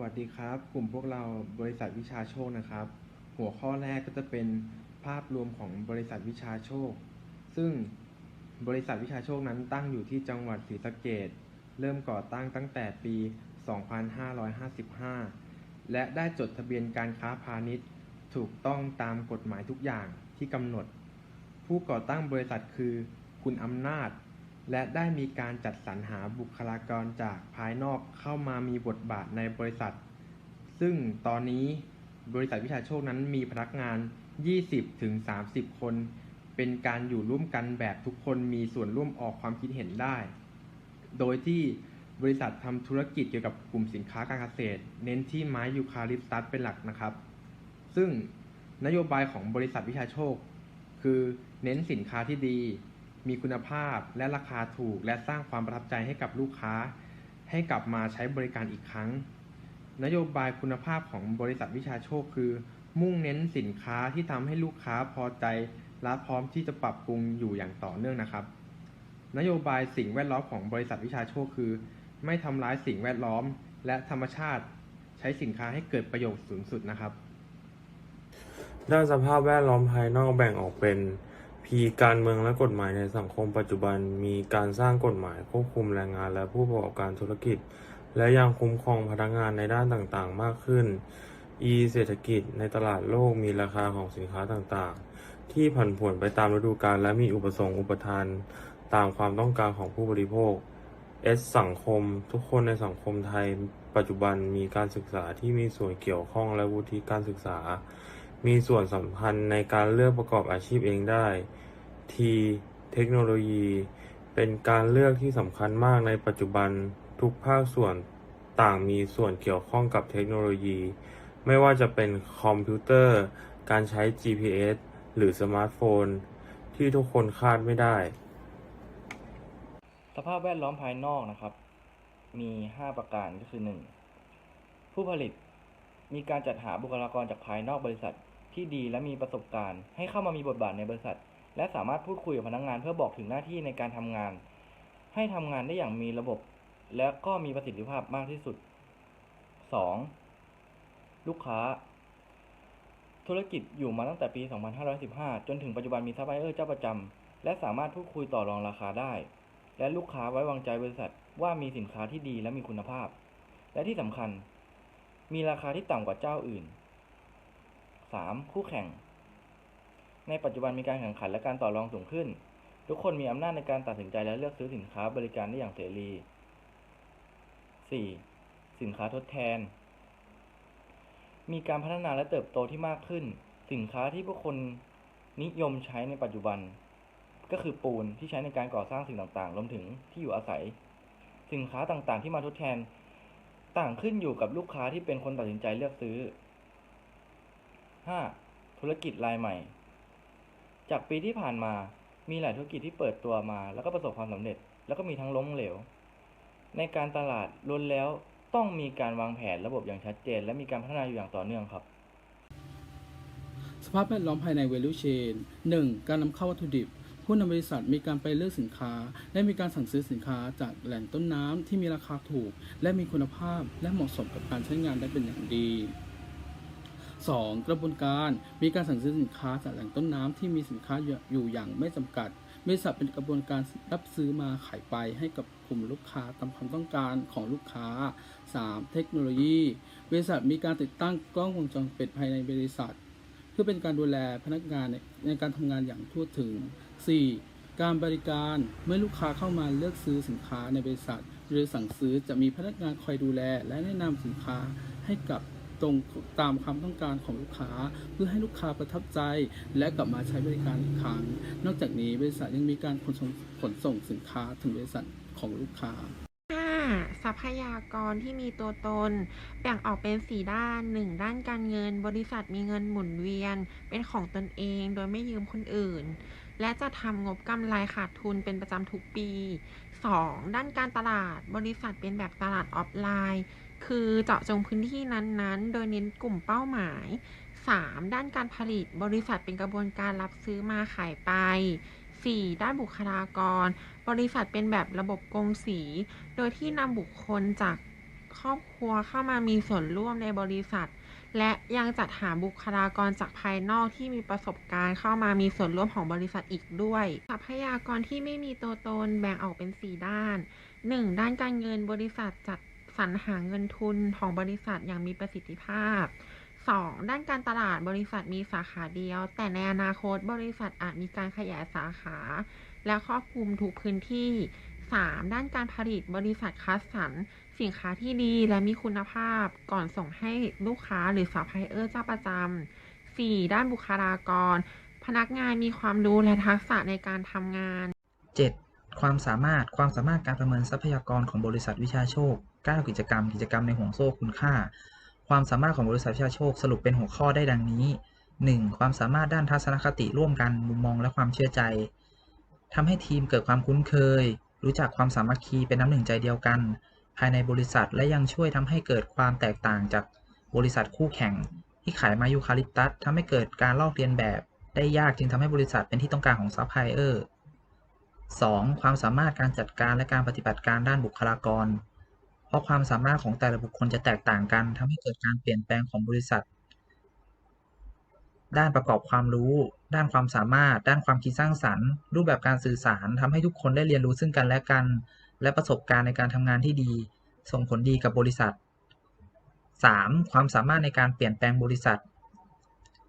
วัสดีครับ กลุ่มพวกเราบริษัทวิชาโชคนะครับ หัวข้อแรกก็จะเป็นภาพรวมของบริษัทวิชาโชค ซึ่งบริษัทวิชาโชคนั้นตั้งอยู่ที่จังหวัดศรีสะเกษเริ่มก่อตั้งตั้งแต่ปี 2555 และได้จดทะเบียนการค้าพาณิชย์ ถูกต้องตามกฎหมายทุกอย่างที่กำหนด ผู้ก่อตั้งบริษัทคือ คุณอำนาจ และได้มีการจัดสรรหาบุคลากรจากภายนอกเข้ามามีบทบาทในบริษัท ซึ่งตอนนี้บริษัทวิชาโชคนั้นมีพนักงาน 20-30 คน เป็นการอยู่ร่วมกันแบบทุกคนมีส่วนร่วมออกความคิดเห็นได้ โดยที่บริษัททำธุรกิจเกี่ยวกับกลุ่มสินค้าการเกษตร เน้นที่ไม้ยูคาลิปตัสเป็นหลักนะครับ ซึ่งนโยบายของบริษัทวิชาโชค คือเน้นสินค้าที่ดี มีคุณภาพและราคาถูก และสร้างความประทับใจให้กับลูกค้า ให้กลับมาใช้บริการอีกครั้ง นโยบายคุณภาพของบริษัทวิชาโชคคือ มุ่งเน้นสินค้าที่ทำให้ลูกค้าพอใจ และพร้อมที่จะปรับปรุงอยู่อย่างต่อเนื่องนะครับ นโยบายสิ่งแวดล้อมของบริษัทวิชาโชคคือ ไม่ทำร้ายสิ่งแวดล้อม และธรรมชาติ ใช้สินค้าให้เกิดประโยชน์สูงสุดนะครับ ด้านสภาพแวดล้อมภายนอกแบ่งออกเป็น P การเมืองและกฎหมายในสังคมปัจจุบันมีการสร้างกฎหมายควบคุมแรงงานและผู้ประกอบการธุรกิจ และยังคุ้มครองพนักงานในด้านต่างๆ มากขึ้น E เศรษฐกิจในตลาดโลกมีราคาของสินค้าต่างๆ ที่ผันผวนไปตามฤดูกาลและมีอุปสงค์อุปทาน ตามความต้องการของผู้บริโภค S สังคม ทุกคนในสังคมไทย ปัจจุบันมีการศึกษาที่มีส่วนเกี่ยวข้องและวุฒิการศึกษา มีส่วนสำคัญในการเลือกประกอบอาชีพเองได้ T เทคโนโลยี เป็นการเลือกที่สำคัญมากในปัจจุบันทุกภาคส่วนต่างมีส่วนเกี่ยวข้องกับเทคโนโลยี ไม่ว่าจะเป็นคอมพิวเตอร์ การใช้ GPS หรือสมาร์ทโฟน ที่ทุกคนคาดไม่ได้ สภาพแวดล้อมภายนอกนะครับ มี 5 ประการก็คือ 1. ผู้ผลิตมีการจัดหาบุคลากรจากภายนอกบริษัท ที่ดีและมีประสบการณ์ ให้เข้ามามีบทบาทในบริษัท และสามารถพูดคุยกับพนักงานเพื่อบอกถึงหน้าที่ในการทำงาน ให้ทำงานได้อย่างมีระบบ และก็มีประสิทธิภาพมากที่สุด 2. ลูกค้า ธุรกิจอยู่มาตั้งแต่ปี 2515 จนถึงปัจจุบันมีซัพพลายเออร์เจ้าประจำและสามารถพูดคุยต่อรองราคาได้ และลูกค้าไว้วางใจบริษัท ว่ามีสินค้าที่ดีและมีคุณภาพ และที่สำคัญ มีราคาที่ต่ำกว่าเจ้าอื่น 3. คู่แข่ง ในปัจจุบันมีการแข่งขันและการต่อรองสูงขึ้น ทุกคนมีอำนาจในการตัดสินใจและเลือกซื้อสินค้าบริการได้อย่างเสรี 4. สินค้าทดแทน มีการพัฒนาและเติบโตที่มากขึ้น สินค้าที่ผู้คนนิยมใช้ในปัจจุบัน ก็คือปูนที่ใช้ในการก่อสร้างสิ่งต่างๆ รวมถึงที่อยู่อาศัย สินค้าต่างๆ ที่มาทดแทน ต่างขึ้นอยู่กับลูกค้าที่เป็นคนตัดสินใจเลือกซื้อ 5. ธุรกิจรายใหม่ จากปีที่ผ่านมามีหลายธุรกิจที่เปิดตัวมา แล้วก็ประสบความสำเร็จ แล้วก็มีทั้งล้มเหลว ในการตลาดล้วนแล้วต้องมีการวางแผนระบบอย่างชัดเจน และมีการพัฒนาอยู่อย่างต่อเนื่องครับ สภาพแวดล้อมภายใน value chain 1. การนำเข้าวัตถุดิบ ผู้นำบริษัทมีการไปเลือกสินค้า และมีการสั่งซื้อสินค้าจากแหล่งต้นน้ำที่มีราคาถูก และมีคุณภาพและเหมาะสมกับการใช้งานได้เป็นอย่างดี 2. กระบวนการมีการสั่งซื้อสินค้าจากแหล่งต้นน้ำที่มีสินค้าอยู่อย่างไม่จำกัดบริษัทเป็นกระบวนการรับซื้อมาขายไปให้กับกลุ่มลูกค้าตามความต้องการของลูกค้า 3. เทคโนโลยี บริษัทมีการติดตั้งกล้องวงจรปิดภายในบริษัท เพื่อเป็นการดูแลพนักงานในในการทำงานอย่างทั่วถึง 4. การบริการเมื่อลูกค้าเข้ามาเลือกซื้อสินค้าในบริษัท หรือสั่งซื้อจะมีพนักงานคอยดูแลและแนะนำสินค้าให้กับ ตรงตามความต้องการของลูกค้า เพื่อให้ลูกค้าประทับใจ และกลับมาใช้บริการอีกครั้ง นอกจากนี้บริษัทยังมีการขนส่งขนส่งสินค้าถึงบริษัทของลูกค้าทรัพยากรที่มีตัวตน แบ่งออกเป็น4ด้าน 1. ด้านการเงิน บริษัทมีเงินหมุนเวียน เป็นของตนเองโดยไม่ยืมคนอื่น และจะทำงบกำไรขาดทุนเป็นประจำทุกปี 2. ด้านการตลาด บริษัทเป็นแบบตลาดออฟไลน์ คือเจาะจงพื้นที่นั้นๆ โดยเน้นกลุ่มเป้าหมาย 3. ด้านการผลิตบริษัทเป็นกระบวนการรับซื้อมาขายไป 4. ด้านบุคลากร บริษัทเป็นแบบระบบกงสี โดยที่นำบุคคลจากครอบครัวเข้ามามีส่วนร่วมในบริษัท และยังจัดหาบุคลากรจากภายนอกที่มีประสบการณ์เข้ามามีส่วนร่วมของบริษัทอีกด้วย ทรัพยากรที่ไม่มีตัวตนแบ่งออกเป็น 4 ด้าน 1. ด้านการเงินบริษัทจัด สรรหาเงินทุนของบริษัทอย่างมีประสิทธิภาพ 2. ด้านการตลาดบริษัทมีสาขาเดียว แต่ในอนาคตบริษัทอาจมีการขยายสาขา และครอบคลุมทุกพื้นที่ 3. ด้านการผลิตบริษัทคัดสรรสินค้าที่ดีและมีคุณภาพก่อนส่งให้ลูกค้าหรือซัพพลายเออร์เจ้าประจำ 4. ด้านบุคลากร พนักงานมีความรู้และทักษะในการทำงาน 7. ความสามารถความสามารถการประเมินทรัพยากรของบริษัทวิชาโชค 9 กิจกรรม กิจกรรมในห่วงโซ่คุณค่า ความสามารถของบริษัทวิชาโชคสรุปเป็นหัวข้อได้ดังนี้ 1. ความสามารถด้านทัศนคติร่วมกันมุมมองและความเชื่อใจทำให้ทีมเกิดความคุ้นเคย รู้จักความสามัคคีเป็นน้ำหนึ่งใจเดียวกัน ภายในบริษัทและยังช่วยทำให้เกิดความแตกต่างจากบริษัทคู่แข่ง ที่ขายมายูคาลิปตัสทำให้เกิดการลอกเลียนแบบ ได้ยากจึงทำให้บริษัทเป็นที่ต้องการของซัพพลายเออร์ 2. ความสามารถการจัดการและการปฏิบัติการด้านบุคลากร ราะความสามารถของแต่ละบุคคลจะแตกต่างกันทำให้เกิดการเปลี่ยนแปลงของบริษัท ด้านประกอบความรู้ ด้านความสามารถ ด้านความคิดสร้างสรรค์ รูปแบบการสื่อสารทำให้ทุกคนได้เรียนรู้ซึ่งกันและกัน และประสบการณ์ในการทำงานที่ดี ส่งผลดีกับบริษัท 3. ความสามารถในการเปลี่ยนแปลงบริษัท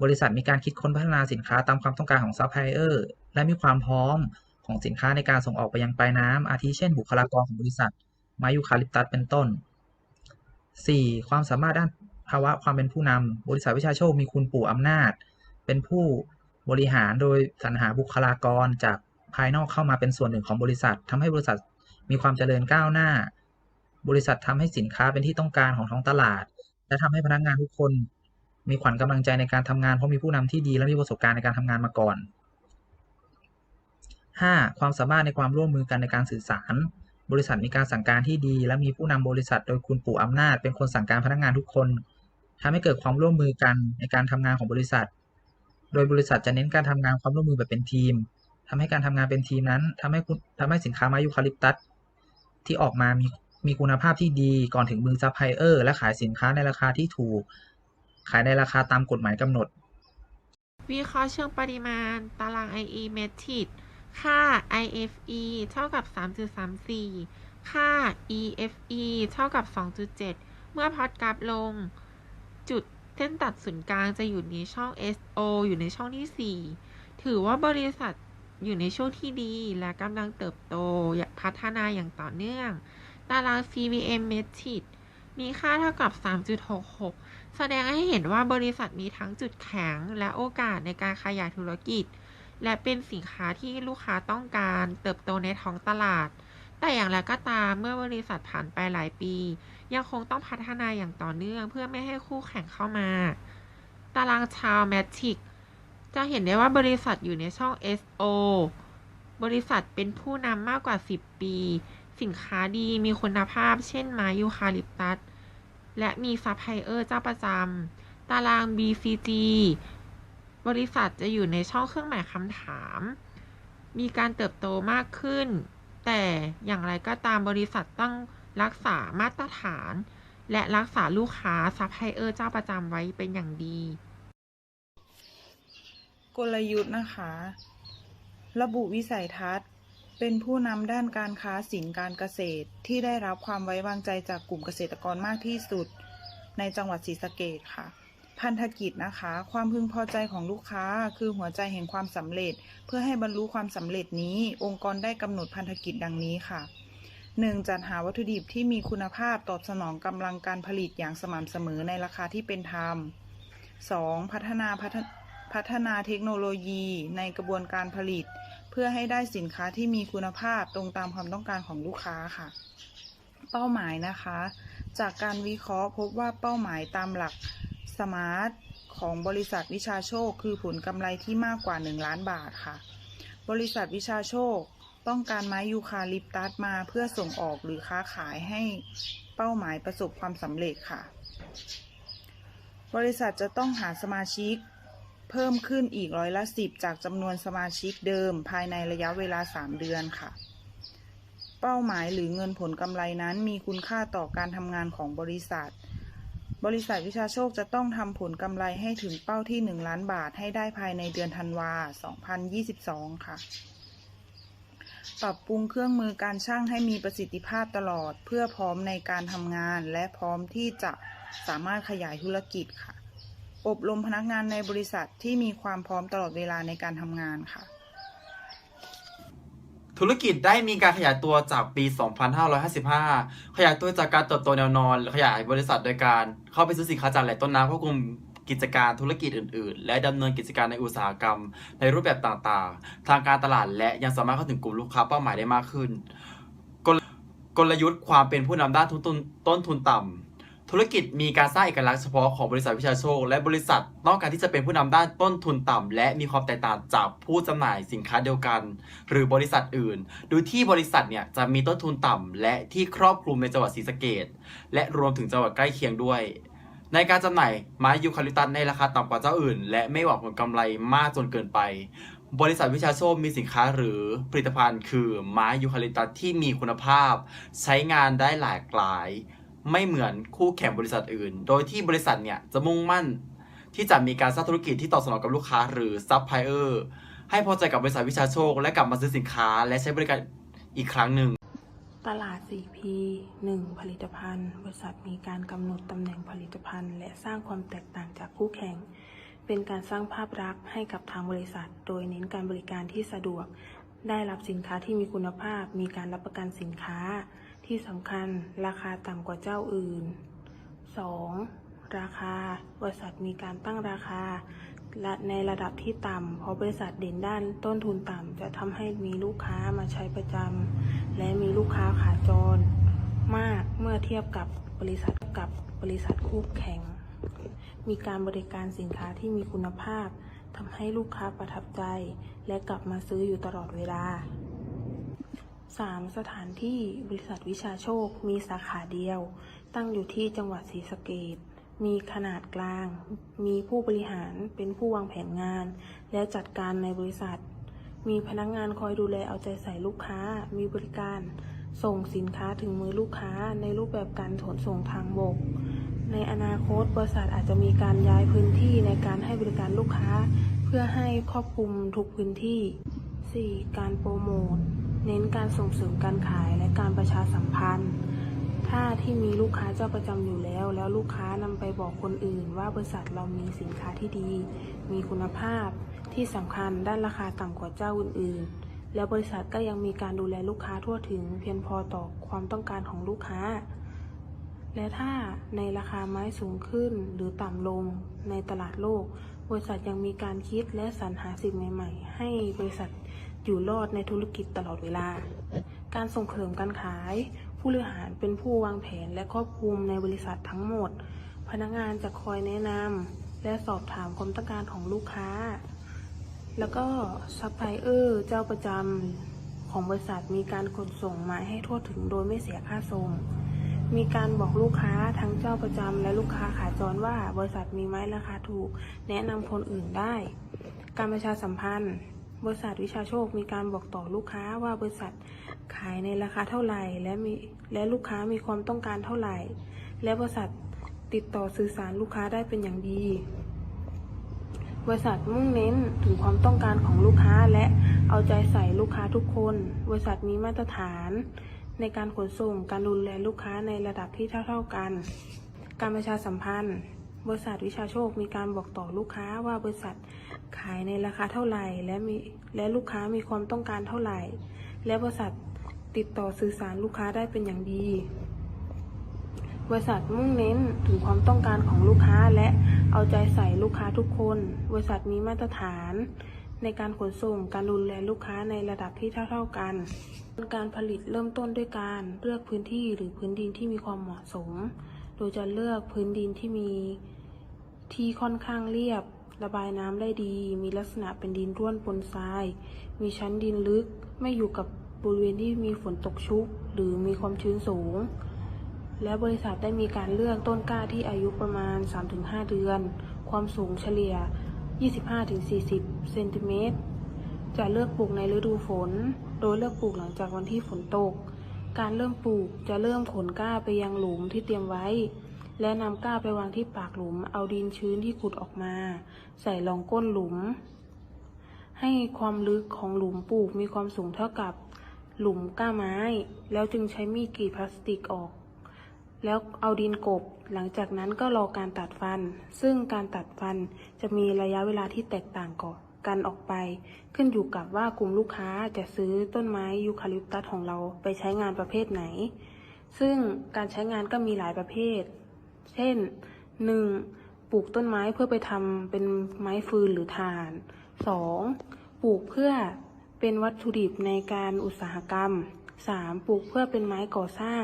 บริษัทมีการคิดค้นพัฒนาสินค้าตามความต้องการของซัพพลายเออร์และมีความพร้อมของสินค้าในการส่งออกไปยังปลายน้ำอาทิเช่นบุคลากรของบริษัท ไมายูคาลิปตัสเป็นต้น 4. ความสามารถด้านภาวะความเป็นผู้นำบริษัทวิชาโชคมีคุณปู่อำนาจ เป็นผู้บริหารโดยสรรหาบุคลากรจากภายนอกเข้ามาเป็นส่วนหนึ่งของบริษัททำให้บริษัทมีความเจริญก้าวหน้า บริษัททำให้สินค้าเป็นที่ต้องการของท้องตลาด และทำให้พนักงานทุกคน มีขวัญกำลังใจในการทำงานเพราะมีผู้นำที่ดีและมีประสบการณ์ในการทำงานมาก่อน 5. ความสามารถในความร่วมมือกันในการสื่อสาร บริษัทมีการสั่งการที่ดี และมีผู้นำบริษัทโดยคุณปู่อำนาจ เป็นคนสั่งการพนักงานทุกคนทำให้เกิดความร่วมมือกันในการทำงานของบริษัท โดยบริษัทจะเน้นการทำงานความร่วมมือแบบเป็นทีมทำให้การทำงานเป็นทีมนั้นทำให้คุณทำให้สินค้ามายูคาลิปตัสที่ออกมามีมีคุณภาพที่ดีก่อนถึงมือซัพพลายเออร์และขายสินค้าในราคาที่ถูก ขายในราคาตามกฎหมายกำหนด วิเคราะห์เชิงปริมาณ ตาราง IE Metric ค่า IFE เท่ากับ 3.34 ค่า EFE เท่ากับ 2.7 เมื่อพอดกราฟลง จุดเส้นตัดศูนย์กลางจะอยู่ในช่อง SO อยู่ในช่องที่ 4 ถือว่าบริษัทอยู่ในช่วงที่ดีและกำลังเติบโตพัฒนาอย่างต่อเนื่อง ตาราง CVM Metric มีค่าเท่ากับ 3.66 แสดงให้เห็นว่าบริษัทมีทั้งจุดแข็งและโอกาสในการขยายธุรกิจ และเป็นสินค้าที่ลูกค้าต้องการเติบโตในท้องตลาด แต่อย่างไรก็ตามเมื่อบริษัทผ่านไปหลายปี ยังคงต้องพัฒนาอย่างต่อเนื่อง เพื่อไม่ให้คู่แข่งเข้ามา ตารางชาวแมทริกจะเห็นได้ว่าบริษัทอยู่ในช่อง SO บริษัทเป็นผู้นำมากกว่า 10 ปี สินค้าดีมีคุณภาพ เช่นไม้ยูคาลิปตัส และมีซัพพลายเออร์เจ้าประจำ ตาราง BCG บริษัทจะอยู่ในช่องเครื่องหมายคำถาม มีการเติบโตมากขึ้น แต่อย่างไรก็ตามบริษัทต้องรักษามาตรฐาน และรักษาลูกค้าซัพพลายเออร์เจ้าประจำไว้เป็นอย่างดี กลยุทธ์นะคะ ระบุวิสัยทัศน์ เป็นผู้นำด้านการค้าสินการเกษตรที่ได้รับความไว้วางใจจากกลุ่มเกษตรกรมากที่สุด ในจังหวัดศรีสะเกษค่ะ พันธกิจนะคะ ความพึงพอใจของลูกค้าคือหัวใจแห่งความสำเร็จ เพื่อให้บรรลุความสำเร็จนี้ องค์กรได้กำหนดพันธกิจดังนี้ค่ะ 1. จัดหาวัตถุดิบที่มีคุณภาพตอบสนองกำลังการผลิตอย่างสม่ำเสมอในราคาที่เป็นธรรม 2. พัฒนาพัฒพัฒนาเทคโนโลยีในกระบวนการผลิต เพื่อให้ได้สินค้าที่มีคุณภาพตรงตามความต้องการของลูกค้าค่ะ เป้าหมายนะคะ จากการวิเคราะห์พบว่าเป้าหมายตามหลัก สมาร์ทของบริษัทวิชาโชค คือผลกำไรที่มากกว่า 1 ล้านบาทค่ะ บริษัทวิชาโชค ต้องการไม้ยูคาลิปตัสมาเพื่อส่งออกหรือค้าขายให้เป้าหมายประสบความสำเร็จค่ะ บริษัทจะต้องหาสมาชิก เพิ่มขึ้นอีกร้อยละสิบจากจำนวนสมาชิกเดิม ภายในระยะเวลา 3 เดือนค่ะ เป้าหมายหรือเงินผลกำไรนั้นมีคุณค่าต่อการทำงานของบริษัท บริษัทวิชาโชคจะต้องทำผลกำไรให้ถึงเป้าที่ 1 ล้านบาทให้ได้ภายในเดือนธันวา 2022 ค่ะ ปรับปรุงเครื่องมือการช่างให้มีประสิทธิภาพตลอด เพื่อพร้อมในการทำงาน และพร้อมที่จะสามารถขยายธุรกิจค่ะ อบรมพนักงานในบริษัทที่มีความพร้อมตลอดเวลาในการทำงานค่ะ ธุรกิจได้มีการขยายตัวจากปี 2555 ขยายตัวจากการเติบโตแนวนอน ขยายบริษัทโดยการเข้าไปซื้อสินค้าจากแหล่งต้นน้ำควบคุมกิจการธุรกิจอื่น ๆ และดำเนินกิจการในอุตสาหกรรม ในรูปแบบต่างๆ ทางการตลาดและยังสามารถเข้าถึงกลุ่มลูกค้าเป้าหมายได้มากขึ้น กลยุทธ์ความเป็นผู้นำด้านทุนต้นต้นทุนต่ำ ธุรกิจมีการสร้างเอกลักษณ์เฉพาะของบริษัทวิชาโชค และบริษัทต้องการที่จะเป็นผู้นำด้านต้นทุนต่ำและมีความแตกต่างจากผู้จำหน่ายสินค้าเดียวกัน หรือบริษัทอื่น โดยที่บริษัทเนี่ยจะมีต้นทุนต่ำและที่ครอบคลุมในจังหวัดศรีสะเกดและรวมถึงจังหวัดใกล้เคียงด้วย ในการจำหน่ายไม้ยูคาลิปตัสในราคาต่ำกว่าเจ้าอื่น และไม่หวังผลกำไรมากจนเกินไป บริษัทวิชาโชคมีสินค้าหรือผลิตภัณฑ์ คือไม้ยูคาลิปตัสที่มีคุณภาพ ใช้งานได้หลากหลาย ไม่เหมือนคู่แข่งบริษัทอื่น โดยที่บริษัทเนี่ยจะมุ่งมั่นที่จะมีการสร้างธุรกิจที่ตอบสนองกับลูกค้าหรือซัพพลายเออร์ให้พอใจกับบริษัทวิชาโชค และกลับมาซื้อสินค้า และใช้บริการอีกครั้งหนึ่ง ตลาด 4P 1. ผลิตภัณฑ์ บริษัทมีการกำหนดตำแหน่งผลิตภัณฑ์ และสร้างความแตกต่างจากคู่แข่ง เป็นการสร้างภาพลักษณ์ให้กับทางบริษัท โดยเน้นการบริการที่สะดวก ได้รับสินค้าที่มีคุณภาพ มีการรับประกันสินค้า ที่สำคัญราคาต่ำกว่าเจ้าอื่น 2. ราคา บริษัทมีการตั้งราคา และในระดับที่ต่ำเพราะบริษัทเด่นด้านต้นทุนต่ำจะทำให้มีลูกค้ามาใช้ประจำและมีลูกค้าขาจร มากเมื่อเทียบกับบริษัทกับบริษัทคู่แข่ง มีการบริการสินค้าที่มีคุณภาพทำให้ลูกค้าประทับใจ และกลับมาซื้ออยู่ตลอดเวลา 3. สถานที่บริษัทวิชาโชค มีสาขาเดียว ตั้งอยู่ที่จังหวัดศรีสะเกดมีขนาดกลาง มีผู้บริหารเป็นผู้วางแผนงาน และจัดการในบริษัท มีพนักงานคอยดูแลเอาใจใส่ลูกค้า มีบริการ ส่งสินค้าถึงมือลูกค้าในรูปแบบการขนส่งทางบก ในอนาคตบริษัทอาจจะมีการย้ายพื้นที่ในการให้บริการลูกค้า เพื่อให้ครอบคลุมทุกพื้นที่ 4. การโปรโมท เน้นการส่งเสริมการขายและการประชาสัมพันธ์ ถ้าที่มีลูกค้าเจ้าประจำอยู่แล้ว แล้วลูกค้านำไปบอกคนอื่น ว่าบริษัทเรามีสินค้าที่ดี มีคุณภาพที่สำคัญด้านราคาต่ำกว่าเจ้าอื่นๆ แล้วบริษัทก็ยังมีการดูแลลูกค้าทั่วถึง เพียงพอต่อความต้องการของลูกค้า และถ้าในราคาไม้สูงขึ้นหรือต่ำลงในตลาดโลก บริษัทยังมีการคิดและสรรหาสิ่งใหม่ ๆ ให้บริษัทอยู่รอดในธุรกิจตลอดเวลา การส่งเสริมการขาย ผู้บริหารเป็นผู้วางแผนและครอบคลุมในบริษัททั้งหมด พนักงานจะคอยแนะนำและสอบถามความต้องการของลูกค้า แล้วก็ซัพพลายเออร์เจ้าประจำของบริษัทมีการขนส่งม้ให้ทั่วถึงโดยไม่เสียค่าส่ง มีการบอกลูกค้าทั้งเจ้าประจำและลูกค้าขาจรว่า บริษัทมีไม้ราคาถูก แนะนำคนอื่นได้ การประชาสัมพันธ์ บริษัทวิชาโชคมีการบอกต่อลูกค้าว่าบริษัทขายในราคาเท่าไหร่และมีและลูกค้ามีความต้องการเท่าไหร่ และบริษัทติดต่อสื่อสารลูกค้าได้เป็นอย่างดี บริษัทมุ่งเน้นถึงความต้องการของลูกค้าและเอาใจใส่ลูกค้าทุกคน บริษัทมีมาตรฐาน ในการขนส่งการดูแลลูกค้าในระดับที่เท่า ๆกัน การประชาสัมพันธ์ บริษัทวิชาโชคมีการบอกต่อลูกค้าว่าบริษัทขายในราคาเท่าไหร่และมีและลูกค้ามีความต้องการเท่าไหร่ และบริษัทติดต่อสื่อสารลูกค้าได้เป็นอย่างดี บริษัทมุ่งเน้นถึงความต้องการของลูกค้าและเอาใจใส่ลูกค้าทุกคน บริษัทมีมาตรฐาน ในการขนส่งการดูแลลูกค้าในระดับที่เท่า ๆกัน การผลิตเริ่มต้นด้วยการเลือกพื้นที่หรือพื้นดินที่มีความเหมาะสม โดยจะเลือกพื้นดินที่มีที่ค่อนข้างเรียบ ระบายน้ำได้ดี มีลักษณะเป็นดินร่วนปนทราย มีชั้นดินลึก ไม่อยู่กับบริเวณที่มีฝนตกชุก หรือมีความชื้นสูง และบริษัทได้มีการเลือกต้นกล้าที่อายุประมาณ 3-5 เดือน ความสูงเฉลี่ย 25-40 เซนติเมตร จะเลือกปลูกในฤดูฝน โดยเลือกปลูกหลังจากวันที่ฝนตก การเริ่มปลูกจะเริ่มขนก้าไปยังหลุมที่เตรียมไว้ และนำก้าไปวางที่ปากหลุม เอาดินชื้นที่ขุดออกมา ใส่รองก้นหลุม ให้ความลึกของหลุมปลูกมีความสูงเท่ากับหลุมก้าไม้ แล้วจึงใช้มีดกรีดพลาสติกออก แล้วเอาดินกบ หลังจากนั้นก็รอการตัดฟัน ซึ่งการตัดฟันจะมีระยะเวลาที่แตกต่างก่อนกันออกไป ขึ้นอยู่กับว่ากลุ่มลูกค้าจะซื้อต้นไม้ยูคาลิปตัสของเราไปใช้งานประเภทไหน ซึ่งการใช้งานก็มีหลายประเภท เช่น 1. ปลูกต้นไม้เพื่อไปทำเป็นไม้ฟืนหรือถ่าน 2. ปลูกเพื่อเป็นวัตถุดิบในการอุตสาหกรรม 3. ปลูกเพื่อเป็นไม้ก่อสร้าง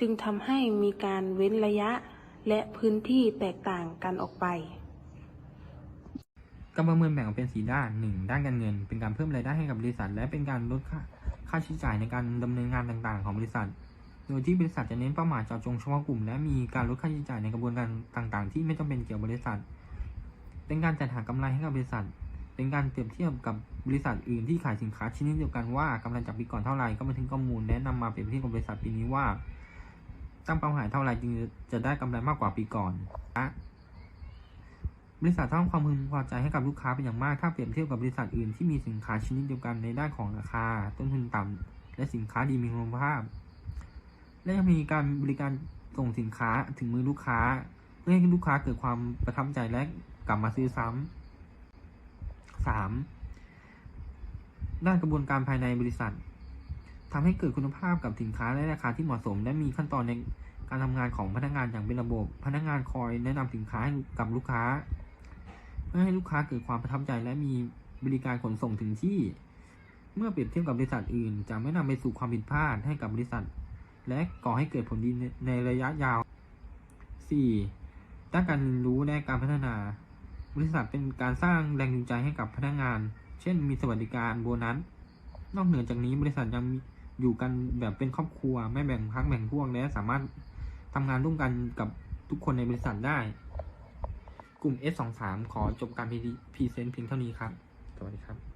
จึงทำให้มีการเว้นระยะและพื้นที่แตกต่างกันออกไป การประเมินแบ่งออกเป็นสีด้าน 1. ด้านการเงิน เป็นการเพิ่มรายได้ให้กับบริษัท และเป็นการลดค่าค่าใช้จ่ายในการดำเนินงานต่างๆ ของบริษัท โดยที่บริษัทจะเน้นเป้าหมายเจาะจงเฉพาะกลุ่ม และมีการลดค่าใช้จ่ายในกระบวนการต่างๆ ที่ไม่จำเป็นเกี่ยวกับบริษัท เป็นการจัดหากำไรให้กับบริษัท เป็นการเปรียบเทียบกับบริษัทอื่นที่ขายสินค้าชนิดเดียวกันว่ากำไรจากปีก่อนเท่าไหร่ก็มาถึงข้อมูลและนำมาเปรียบเทียบกับบริษัทปีนี้ว่า ตั้งเป้าหมายเท่าไหร่จึงจะได้กำไรมากกว่าปีก่อนและบริษัทสร้างความพึงพอใจให้กับลูกค้าเป็นอย่างมาก ถ้าเปรียบเทียบกับบริษัทอื่นที่มีสินค้าชนิดเดียวกันในด้านของราคา ต้นทุนต่ำและสินค้าดีมีคุณภาพ และยังมีการบริการส่งสินค้าถึงมือลูกค้า เพื่อให้ลูกค้าเกิดความประทับใจและกลับมาซื้อซ้ำสามด้านกระบวนการภายในบริษัท ทำให้เกิดคุณภาพกับสินค้าและราคาที่เหมาะสม และมีขั้นตอนในการทำงานของพนักงานอย่างเป็นระบบ พนักงานคอยแนะนำสินค้าให้กับลูกค้า เพื่อให้ลูกค้าเกิดความประทับใจและมีบริการขนส่งถึงที่ เมื่อเปรียบเทียบกับบริษัทอื่น จะไม่นำไปสู่ความผิดพลาดให้กับบริษัท และก่อให้เกิดผลดีในระยะยาว 4. ด้านการเรียนรู้และการพัฒนา บริษัทเป็นการสร้างแรงจูงใจให้กับพนักงาน เช่น มีสวัสดิการโบนัส นอกเหนือจากนี้บริษัทยังมี อยู่กันแบบเป็นครอบครัว ไม่แบ่งพักแบ่งพวกและสามารถทำงานร่วมกันกับทุกคนในบริษัทได้ กลุ่ม S23 ขอจบการพรีเซนต์เพียงเท่านี้ครับ สวัสดีครับ